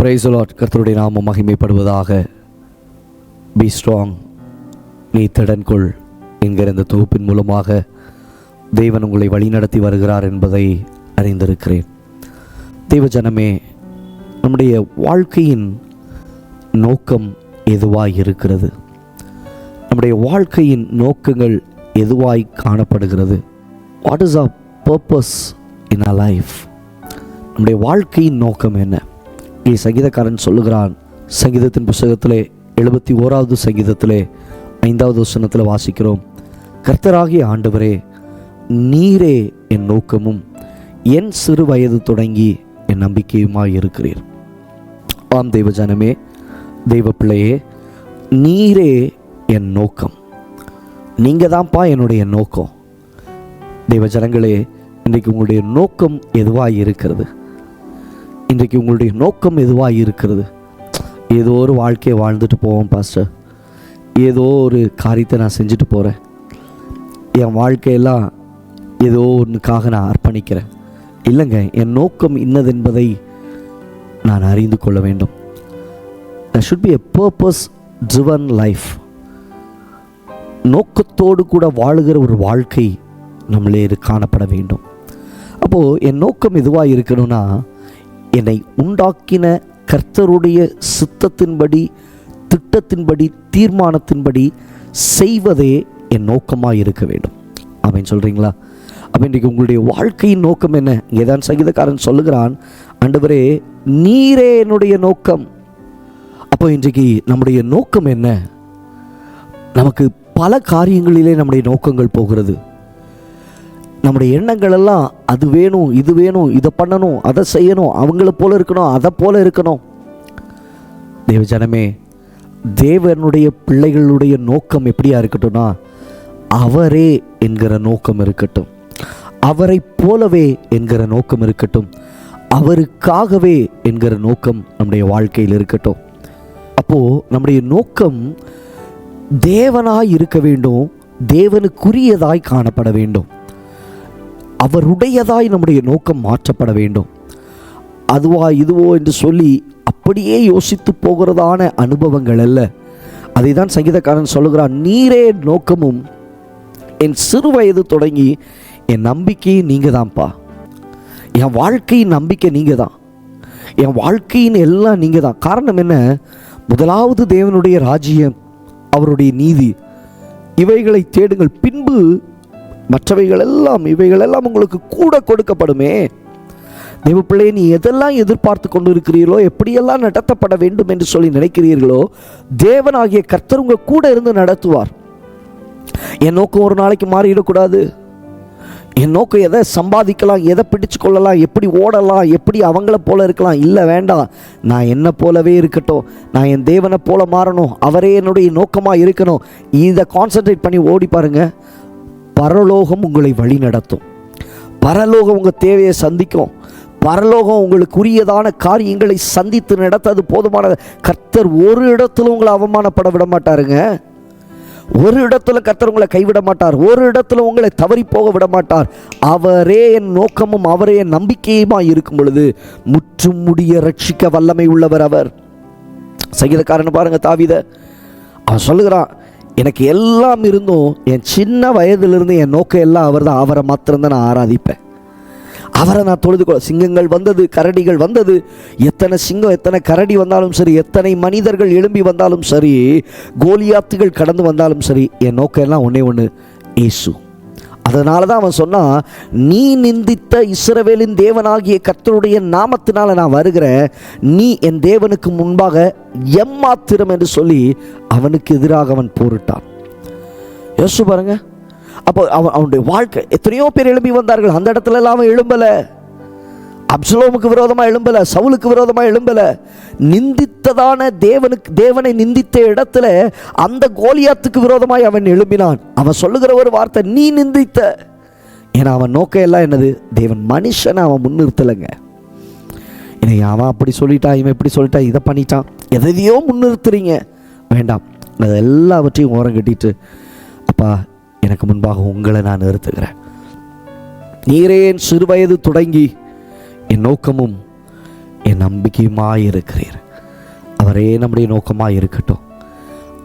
Price lot கர்த்தருடைய நாமம் மகிமைப்படுவதாக. பி ஸ்ட்ராங் நீ திடன்கொள் என்கிற இந்த தொகுப்பின் மூலமாக தேவன் உங்களை வழிநடத்தி வருகிறார் என்பதை அறிந்திருக்கிறேன். தெய்வ ஜனமே நம்முடைய வாழ்க்கையின் நோக்கம் எதுவாய் இருக்கிறது? நம்முடைய வாழ்க்கையின் நோக்கங்கள் எதுவாய் காணப்படுகிறது? What is a purpose in a life நம்முடைய வாழ்க்கையின் நோக்கம் என்ன? இங்கே சங்கீதக்காரன் சொல்லுகிறான். சங்கீதத்தின் புஸ்தகத்திலே எழுபத்தி ஓராவது சங்கீதத்திலே ஐந்தாவது வசனத்தில் வாசிக்கிறோம். கர்த்தராகிய ஆண்டவரே நீரே என் நோக்கமும் என் சிறு வயது தொடங்கி என் நம்பிக்கையுமாய் இருக்கிறீர். ஆம் தெய்வ ஜனமே தெய்வ பிள்ளையே நீரே என் நோக்கம். நீங்கள் தான்ப்பா என்னுடைய நோக்கம். தெய்வ ஜனங்களே இன்றைக்கு உங்களுடைய நோக்கம் எதுவாக இருக்கிறது? இன்றைக்கு உங்களுடைய நோக்கம் எதுவாக இருக்கிறது? ஏதோ ஒரு வாழ்க்கையை வாழ்ந்துட்டு போவோம் பாஸ்டர் ஏதோ ஒரு காரியத்தை நான் செஞ்சுட்டு போகிறேன் என் வாழ்க்கையெல்லாம் ஏதோ ஒன்றுக்காக நான் அர்ப்பணிக்கிறேன். இல்லைங்க என் நோக்கம் இன்னதென்பதை நான் அறிந்து கொள்ள வேண்டும். The should be a purpose driven life நோக்கத்தோடு கூட வாழுகிற ஒரு வாழ்க்கை நம்மளே காணப்பட வேண்டும். அப்போது என் நோக்கம் எதுவாக இருக்கணும்னா என்னை உண்டாக்கின கர்த்தருடைய சித்தத்தின்படி திட்டத்தின்படி தீர்மானத்தின்படி செய்வதே என் நோக்கமாக இருக்க வேண்டும். அப்படின்னு சொல்கிறீங்களா அப்போ இன்றைக்கு உங்களுடைய வாழ்க்கையின் நோக்கம் என்ன? இங்கே தான் சங்கீதக்காரன் சொல்லுகிறான் ஆண்டவரே நீரே என்னுடைய நோக்கம். அப்போ இன்றைக்கு நம்முடைய நோக்கம் என்ன? நமக்கு பல காரியங்களிலே நம்முடைய நோக்கங்கள் போகிறது. நம்முடைய எண்ணங்கள் எல்லாம் அது வேணும் இது வேணும் இதை பண்ணணும் அதை செய்யணும் அவங்கள போல இருக்கணும் அதை போல இருக்கணும். தேவ ஜனமே தேவனுடைய பிள்ளைகளுடைய நோக்கம் எப்படியா இருக்கட்டும்னா அவரே என்கிற நோக்கம் இருக்கட்டும். அவரை போலவே என்கிற நோக்கம் இருக்கட்டும். அவருக்காகவே என்கிற நோக்கம் நம்முடைய வாழ்க்கையில் இருக்கட்டும். அப்போது நம்முடைய நோக்கம் தேவனாய் இருக்க வேண்டும் தேவனுக்குரியதாய் காணப்பட வேண்டும். அவருடையதாய் நம்முடைய நோக்கம் மாற்றப்பட வேண்டும். அதுவா இதுவோ என்று சொல்லி அப்படியே யோசித்து போகிறதான அனுபவங்கள் அல்ல. அதை தான் சங்கீதக்காரன் சொல்லுகிறான் நீரே நோக்கமும் என் சிறு வயது தொடங்கி என் நம்பிக்கையும் நீங்கள் தான்ப்பா என் வாழ்க்கையின் நம்பிக்கை நீங்கள் தான் என் வாழ்க்கையின் எல்லாம் நீங்கள் தான் காரணம் என்ன? முதலாவது தேவனுடைய ராஜ்யம் அவருடைய நீதி. இவைகளை தேடுங்கள். பின்பு மற்றவைகள் எல்லாம் இவைகள் எல்லாம் உங்களுக்கு கூட கொடுக்கப்படுமே. தேவ பிள்ளையை நீ எதெல்லாம் எதிர்பார்த்து கொண்டு இருக்கிறீர்களோ எப்படியெல்லாம் நடத்தப்பட வேண்டும் என்று சொல்லி நினைக்கிறீர்களோ தேவனாகிய கர்த்தர் உங்க கூட இருந்து நடத்துவார். என் நோக்கம் ஒரு நாளைக்கு மாறிடக்கூடாது. என் நோக்கம் எதை சம்பாதிக்கலாம் எதை பிடிச்சு கொள்ளலாம் எப்படி ஓடலாம் எப்படி அவங்கள போல இருக்கலாம் இல்லை வேண்டாம். நான் என்ன போலவே இருக்கட்டும். நான் என் தேவனை போல மாறணும். அவரே என்னுடைய நோக்கமாக இருக்கணும். இதை கான்சென்ட்ரேட் பண்ணி ஓடி பாருங்கள் பரலோகம் உங்களை வழி நடத்தும். பரலோகம் உங்கள் தேவையை சந்திக்கும். பரலோகம் உங்களுக்குரியதான காரியங்களை சந்தித்து நடத்தது போதுமான கர்த்தர் ஒரு இடத்துல உங்களை அவமானப்பட விட மாட்டாருங்க. ஒரு இடத்துல கர்த்தர் உங்களை கைவிட மாட்டார். ஒரு இடத்துல உங்களை தவறி போக விட மாட்டார். அவரே என் நோக்கமும் அவரே என் நம்பிக்கையுமா இருக்கும் பொழுது முற்றும் முடிய ரட்சிக்க வல்லமை உள்ளவர் அவர். சங்கீதக்காரன் பாருங்க தாவித. அவன் சொல்லுகிறான் எனக்கு எல்லாம் இருந்தும் என் சின்ன வயதிலிருந்து என் நோக்கம் எல்லாம் அவர் தான் அவரை மாத்திரம்தான் நான் ஆராதிப்பேன். அவரை நான் தொழுது கொள்ள சிங்கங்கள் வந்தது கரடிகள் வந்தது. எத்தனை சிங்கம் எத்தனை கரடி வந்தாலும் சரி எத்தனை மனிதர்கள் எழும்பி வந்தாலும் சரி கோலியாத்துகள் கடந்து வந்தாலும் சரி என் நோக்கம் எல்லாம் ஒன்றே ஒன்று ஏசு. அதனால தான் அவன் சொன்னான் நீ நிந்தித்த இஸ்ரவேலின் தேவனாகிய கர்த்தருடைய நாமத்தினால் நான் வருகிறேன். நீ என் தேவனுக்கு முன்பாக எம்மாத்திரம் என்று சொல்லி அவனுக்கு எதிராக அவன் போரிட்டான். யோசிச்சு பாருங்க. அப்போ அவன் அவனுடைய வாழ்க்கை எத்தனையோ பேர் எழும்பி வந்தார்கள். அந்த இடத்துலலாம் அவன் எழும்பலை. அப்சலோமுக்கு விரோதமாக எழும்பல சவுலுக்கு விரோதமாக எழும்பல. நிந்தித்ததான தேவனுக்கு தேவனை நிந்தித்த இடத்துல அந்த கோலியாத்துக்கு விரோதமாய் அவன் எழும்பினான். அவன் சொல்லுகிற ஒரு வார்த்தை நீ நிந்தித்த. ஏன்னா அவன் நோக்க எல்லாம் என்னது? தேவன் மனுஷனை அவன் முன்னிறுத்தலைங்க. இன்னைக்கு அவன் அப்படி சொல்லிட்டான் இவன் இப்படி சொல்லிட்டான் இதை பண்ணிட்டான். எதையோ முன்னிறுத்துறீங்க. வேண்டாம் அது எல்லாவற்றையும் ஓரம் கட்டிட்டு அப்பா எனக்கு முன்பாக உங்களை நான் நிறுத்துகிறேன். நீரே என் சிறுவயது தொடங்கி என் நோக்கமும் என் நம்பிக்கையுமாய் இருக்கிறீர். அவரே நம்முடைய நோக்கமாக இருக்கட்டும்.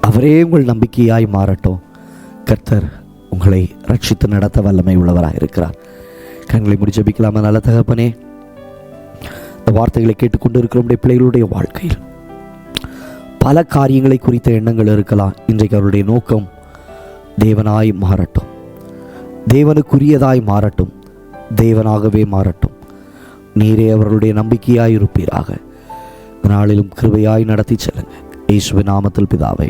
அவரே உங்கள் நம்பிக்கையாய் மாறட்டும். கர்த்தர் உங்களை ரட்சித்து நடத்த வல்லமை உள்ளவராக இருக்கிறார். கண்களை முடி நல்ல தகப்பனே? இந்த வார்த்தைகளை கேட்டுக்கொண்டு இருக்கிற பிள்ளைகளுடைய வாழ்க்கையில் பல காரியங்களை குறித்த எண்ணங்கள் இருக்கலாம். இன்றைக்கு அவருடைய நோக்கம் தேவனாய் மாறட்டும். தேவனுக்குரியதாய் மாறட்டும். தேவனாகவே மாறட்டும். நீரே அவர்களுடைய நம்பிக்கையாயிருப்பீராக. நாளிலும் கிருபையாய் நடத்தி செல்லுங்க இயேசுவ நாமத்தில் பிதாவே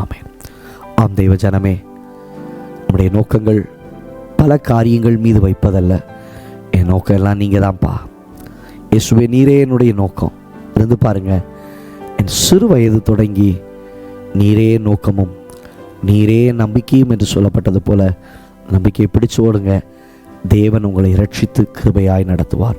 ஆமே ஆம் தெய்வ ஜனமே நம்முடைய நோக்கங்கள் பல காரியங்கள் மீது வைப்பதல்ல. என் நோக்கம் எல்லாம் நீங்கள் தான்ப்பா இயேசுவே நீரே என்னுடைய நோக்கம். இருந்து பாருங்க என் சிறு வயது தொடங்கி நீரே நோக்கமும் நீரே நம்பிக்கையும் என்று சொல்லப்பட்டது போல நம்பிக்கையை பிடிச்சு ஓடுங்க. தேவன் உங்களை ரட்சித்து கிருபையாய் நடத்துவார்.